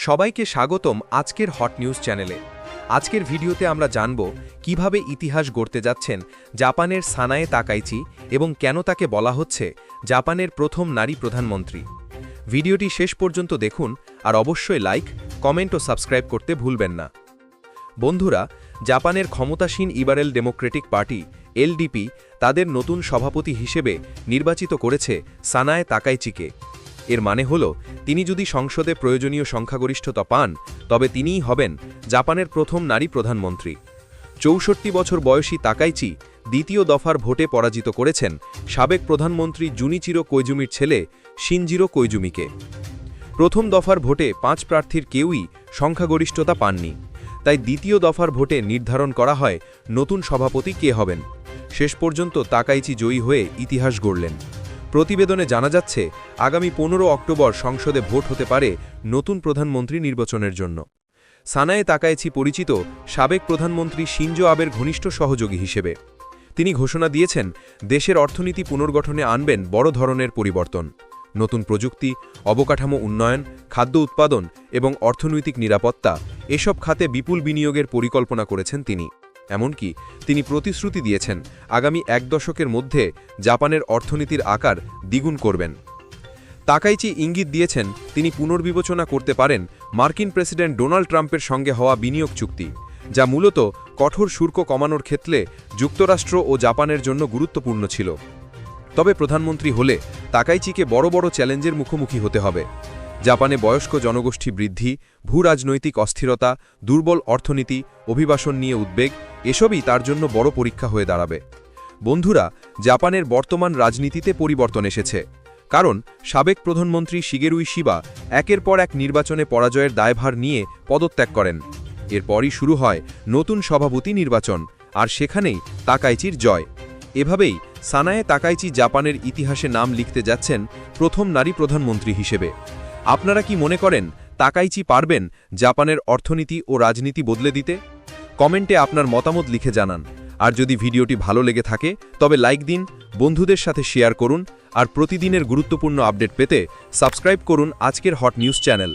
সবাইকে স্বাগতম আজকের হট নিউজ চ্যানেলে আজকের ভিডিওতে আমরা জানব কীভাবে ইতিহাস গড়তে যাচ্ছেন জাপানের সানায়ে তাকাইচি এবং কেন তাকে বলা হচ্ছে জাপানের প্রথম নারী প্রধানমন্ত্রী। ভিডিওটি শেষ পর্যন্ত দেখুন আর অবশ্যই লাইক, কমেন্ট ও সাবস্ক্রাইব করতে ভুলবেন না। বন্ধুরা, জাপানের ক্ষমতাসীন ইবারেল ডেমোক্রেটিক পার্টি এলডিপি তাদের নতুন সভাপতি হিসেবে নির্বাচিত করেছে সানায় তাকাইচিকে। এর মানে হল, তিনি যদি সংসদে প্রয়োজনীয় সংখ্যাগরিষ্ঠতা পান, তবে তিনিই হবেন জাপানের প্রথম নারী প্রধানমন্ত্রী। চৌষট্টি বছর বয়সী তাকাইচি দ্বিতীয় দফার ভোটে পরাজিত করেছেন সাবেক প্রধানমন্ত্রী জুনিচিরো কৈজুমির ছেলে শিনজিরো কৈজুমিকে প্রথম দফার ভোটে পাঁচ প্রার্থীর কেউই সংখ্যাগরিষ্ঠতা পাননি। তাই দ্বিতীয় দফার ভোটে নির্ধারণ করা হয়, নতুন সভাপতি কে হবেন। শেষ পর্যন্ত তাকাইচি জয়ী হয়ে ইতিহাস গড়লেন। প্রতিবেদনে জানা যাচ্ছে, আগামী পনেরো অক্টোবর সংসদে ভোট হতে পারে নতুন প্রধানমন্ত্রী নির্বাচনের জন্য। সানায়ে তাকায়েছি পরিচিত সাবেক প্রধানমন্ত্রী শিনজো আবের ঘনিষ্ঠ সহযোগী হিসেবে। তিনি ঘোষণা দিয়েছেন, দেশের অর্থনীতি পুনর্গঠনে আনবেন বড় ধরনের পরিবর্তন। নতুন প্রযুক্তি, অবকাঠামো উন্নয়ন, খাদ্য উৎপাদন এবং অর্থনৈতিক নিরাপত্তা, এসব খাতে বিপুল বিনিয়োগের পরিকল্পনা করেছেন তিনি। এমনকি তিনি প্রতিশ্রুতি দিয়েছেন আগামী এক দশকের মধ্যে জাপানের অর্থনীতির আকার দ্বিগুণ করবেন। তাকাইচি ইঙ্গিত দিয়েছেন তিনি পুনর্বিবেচনা করতে পারেন মার্কিন প্রেসিডেন্ট ডোনাল্ড ট্রাম্পের সঙ্গে হওয়া বিনিয়োগ চুক্তি, যা মূলত কঠোর শুল্ক কমানোর ক্ষেত্রে যুক্তরাষ্ট্র ও জাপানের জন্য গুরুত্বপূর্ণ ছিল। তবে প্রধানমন্ত্রী হলে তাকাইচিকে বড় বড় চ্যালেঞ্জের মুখোমুখি হতে হবে। জাপানে বয়স্ক জনগোষ্ঠী বৃদ্ধি, ভূরাজনৈতিক অস্থিরতা, দুর্বল অর্থনীতি, অভিবাসন নিয়ে উদ্বেগ, এসবই তার জন্য বড় পরীক্ষা হয়ে দাঁড়াবে। বন্ধুরা, জাপানের বর্তমান রাজনীতিতে পরিবর্তন এসেছে। কারণ, সাবেক প্রধানমন্ত্রী শিগেরুই শিবা একের পর এক নির্বাচনে পরাজয়ের দায়ভার নিয়ে পদত্যাগ করেন। এরপরই শুরু হয় নতুন সভাপতি নির্বাচন, আর সেখানেই তাকাইচির জয়। এভাবেই সানায়ে তাকাইচি জাপানের ইতিহাসে নাম লিখতে যাচ্ছেন প্রথম নারী প্রধানমন্ত্রী হিসেবে। আপনারা কি মনে করেন তাকাইচি পারবেন জাপানের অর্থনীতি ও রাজনীতি বদলে দিতে? কমেন্টে আপনার মতামত লিখে জানান। আর যদি ভিডিওটি ভালো লেগে থাকে, তবে লাইক দিন, বন্ধুদের সাথে শেয়ার করুন, আর প্রতিদিনের গুরুত্বপূর্ণ আপডেট পেতে সাবস্ক্রাইব করুন আজকের হট নিউজ চ্যানেল।